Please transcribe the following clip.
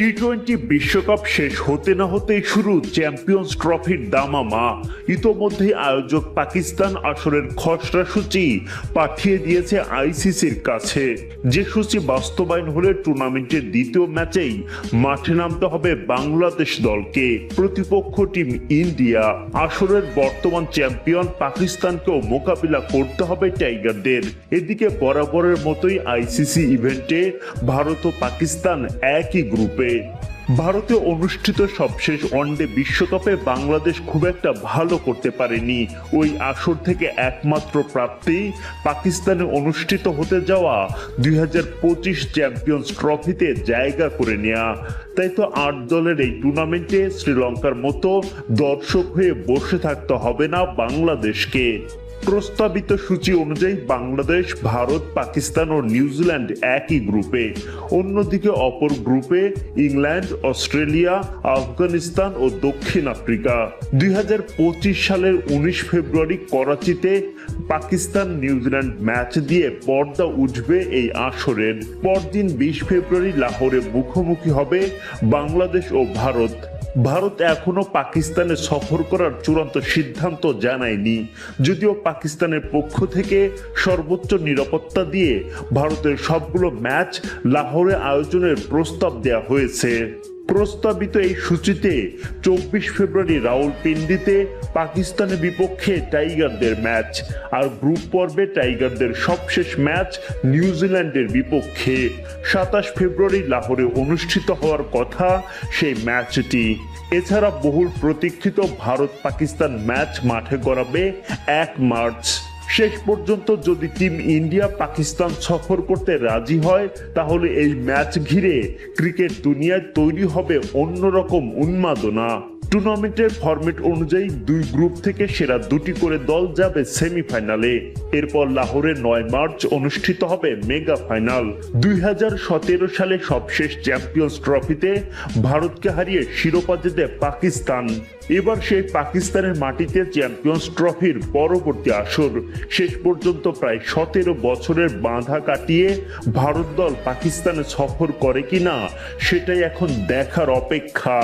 T twenty বিশ্বকাপ শেষ হতে না হতেই শুরু চ্যাম্পিয়ন্স ট্রফির দামামা। ইতোমধ্যেই আয়োজক পাকিস্তান আসরের খসড়া সূচি পাঠিয়ে দিয়েছে আইসিসির কাছে। যে সূচি বাস্তবায়ন হলে টুর্নামেন্টের দ্বিতীয় ম্যাচেই মাঠে নামতে হবে বাংলাদেশ দলকে। প্রতিপক্ষ টিম ইন্ডিয়া। আসরের বর্তমান চ্যাম্পিয়ন পাকিস্তানকেও মোকাবিলা করতে হবে টাইগারদের। এদিকে বরাবরের মতোই আইসিসি ইভেন্টে ভারত ও পাকিস্তান একই গ্রুপে। ভারতে অনুষ্ঠিত সবশেষ ওয়ানডে বিশ্বকাপে বাংলাদেশ খুব একটা ভালো করতে পারেনি। ওই আসর থেকে একমাত্র প্রাপ্তি পাকিস্তানে অনুষ্ঠিত হতে যাওয়া দুই হাজার পঁচিশ চ্যাম্পিয়ন্স ট্রফিতে জায়গা করে নেওয়া তাই তো আট দলের এই টুর্নামেন্টে শ্রীলঙ্কার মতো দর্শক হয়ে বসে থাকতে হবে না বাংলাদেশকে। প্রস্তাবিত সূচি অনুযায়ী বাংলাদেশ, ভারত, পাকিস্তান ও নিউজিল্যান্ড একই গ্রুপে। অন্যদিকে অপর গ্রুপে ইংল্যান্ড, অস্ট্রেলিয়া, আফগানিস্তান ও দক্ষিণ আফ্রিকা। দুই হাজার পঁচিশ সালের উনিশ ফেব্রুয়ারি করাচিতে পাকিস্তান নিউজিল্যান্ড ম্যাচ দিয়ে পর্দা উঠবে এই আসরের। পরদিন বিশ ফেব্রুয়ারি লাহোরে মুখোমুখি হবে বাংলাদেশ ও ভারত। ভারত এখনও পাকিস্তানে সফর করার চূড়ান্ত সিদ্ধান্ত জানায়নি। যদিও পাকিস্তানের পক্ষ থেকে সর্বোচ্চ নিরাপত্তা দিয়ে ভারতের সবগুলো ম্যাচ লাহোরে আয়োজনের প্রস্তাব দেওয়া হয়েছে। প্রস্তাবিত এই সূচিতে চব্বিশ ফেব্রুয়ারি রাউলপিন্ডিতে পাকিস্তানের বিপক্ষে টাইগারদের ম্যাচ আর গ্রুপ পর্বে টাইগারদের সবশেষ ম্যাচ নিউজিল্যান্ডের বিপক্ষে। সাতাশ ফেব্রুয়ারি লাহোরে অনুষ্ঠিত হওয়ার কথা সেই ম্যাচটি। এছাড়া বহুল প্রতীক্ষিত ভারত পাকিস্তান ম্যাচ মাঠে গড়াবে এক মার্চ। শেষ পর্যন্ত যদি টিম ইন্ডিয়া পাকিস্তান সফর করতে রাজি হয়, তাহলে এই ম্যাচ ঘিরে ক্রিকেট দুনিয়ায় তৈরি হবে অন্যরকম উন্মাদনা। টুর্নামেন্টের ফরম্যাট অনুযায়ী দুই গ্রুপ থেকে সেরা দুটি করে দল যাবে সেমিফাইনালে। এরপর লাহোরে নয় মার্চ অনুষ্ঠিত হবে মেগা ফাইনাল। দুই হাজার সতেরো সালে সবশেষ চ্যাম্পিয়ন্স ট্রফিতে ভারতকে হারিয়ে শিরোপা জেতে পাকিস্তান। এবার সেই পাকিস্তানের মাটিতে চ্যাম্পিয়ন্স ট্রফির পরবর্তী আসর। শেষ পর্যন্ত প্রায় সতেরো বছরের বাঁধা কাটিয়ে ভারত দল পাকিস্তানে সফর করে কিনা, সেটাই এখন দেখার অপেক্ষা।